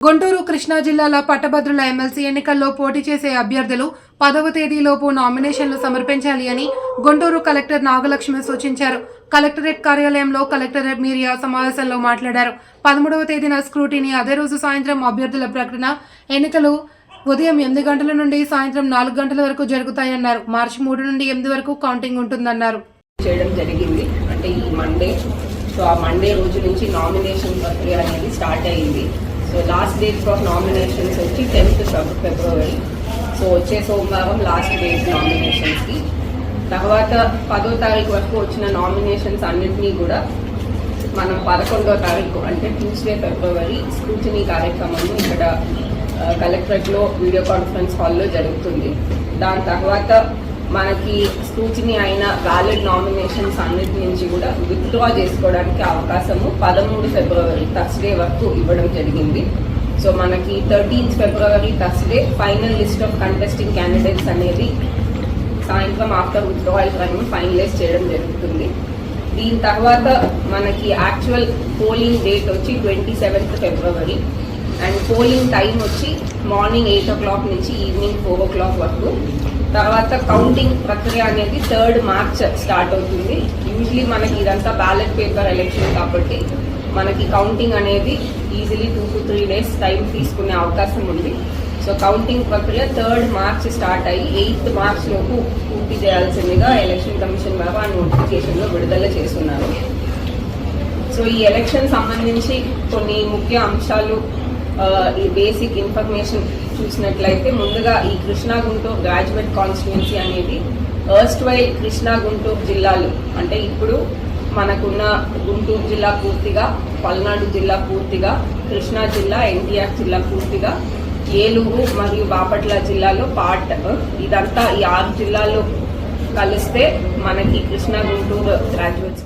గుంటూరు కృష్ణా జిల్లాల పట్టభద్రుల ఎమ్మెల్సీ ఎన్నికల్లో పోటీ చేసే అభ్యర్థులు పదవ తేదీలోపు నామినేషన్లు సమర్పించాలి అని గుంటూరు కలెక్టర్ నాగలక్ష్మి సూచించారు. కలెక్టరేట్ కార్యాలయంలో కలెక్టరేట్ మీరియా సమావేశంలో మాట్లాడారు. పదమూడవ తేదీన స్క్రూటీని అదే రోజు సాయంత్రం అభ్యర్థుల ప్రకటన ఎన్నికలు ఉదయం ఎనిమిది గంటల నుండి సాయంత్రం నాలుగు గంటల వరకు జరుగుతాయన్నారు. మార్చి మూడు నుండి ఎనిమిది వరకు కౌంటింగ్ ఉంటుందన్నారు. చేయడం జరిగింది. అంటే ఈ మండే సో ఆ మండే రోజు నుంచి నామినేషన్ ప్రక్రియ అనేది స్టార్ట్ అయ్యింది so last date for nominations వచ్చి టెన్త్ ఫిబ్రవరి సో వచ్చే సోమవారం లాస్ట్ డేట్ నామినేషన్స్కి తర్వాత పదో తారీఖు వరకు వచ్చిన నామినేషన్స్ అన్నింటినీ కూడా మనం పదకొండో తారీఖు అంటే ట్యూస్డే ఫిబ్రవరి స్క్రూటినీ కార్యక్రమం ఇక్కడ కలెక్టరేట్లో వీడియో కాన్ఫరెన్స్ హాల్లో జరుగుతుంది. దాని తర్వాత మనకి సూచిని అయిన వ్యాలిడ్ నామినేషన్స్ అన్నిటి నుంచి కూడా విత్డ్రా చేసుకోవడానికి అవకాశము పదమూడు ఫిబ్రవరి థర్స్డే వరకు ఇవ్వడం జరిగింది. సో మనకి thirteenth February Thursday final list of contesting candidates అనేది సాయంత్రం ఆఫ్టర్ విత్డ్రాయల్ టైం ఫైనలైజ్ చేయడం జరుగుతుంది. దీని తర్వాత మనకి యాక్చువల్ పోలింగ్ డేట్ వచ్చి twenty seventh February and polling time వచ్చి మార్నింగ్ ఎయిట్ ఓ క్లాక్ నుంచి ఈవినింగ్ ఫోర్ ఓ క్లాక్ వరకు. తర్వాత కౌంటింగ్ ప్రక్రియ అనేది థర్డ్ మార్చ్ స్టార్ట్ అవుతుంది. యూజువలీ మనకి ఇదంతా బ్యాలెట్ పేపర్ ఎలక్షన్ కాబట్టి మనకి కౌంటింగ్ అనేది easily two to three days time తీసుకునే అవకాశం ఉంది. సో కౌంటింగ్ ప్రక్రియ థర్డ్ మార్చ్ స్టార్ట్ అయ్యి ఎయిత్ మార్చ్ లోపు పూర్తి చేయాల్సిందిగా ఎలక్షన్ కమిషన్ వారు ఆ నోటిఫికేషన్లో విడుదల చేస్తున్నారు. సో ఈ ఎలక్షన్ సంబంధించి కొన్ని ముఖ్య అంశాలు ఈ బేసిక్ ఇన్ఫర్మేషన్ చూసినట్లయితే ముందుగా ఈ కృష్ణా గుంటూరు గ్రాడ్యుయేట్ కాన్స్టిట్యున్సీ అనేది ఫస్ట్ వైల్ కృష్ణా గుంటూరు జిల్లాలు. అంటే ఇప్పుడు మనకున్న గుంటూరు జిల్లా పూర్తిగా పల్నాడు జిల్లా పూర్తిగా కృష్ణా జిల్లా ఎన్టీఆర్ జిల్లా పూర్తిగా ఏలూరు మరియు బాపట్ల జిల్లాలో పార్ట్ ఇదంతా ఈ ఆరు జిల్లాల్లో కలిస్తే మనకి కృష్ణా గుంటూరు గ్రాడ్యుయేట్స్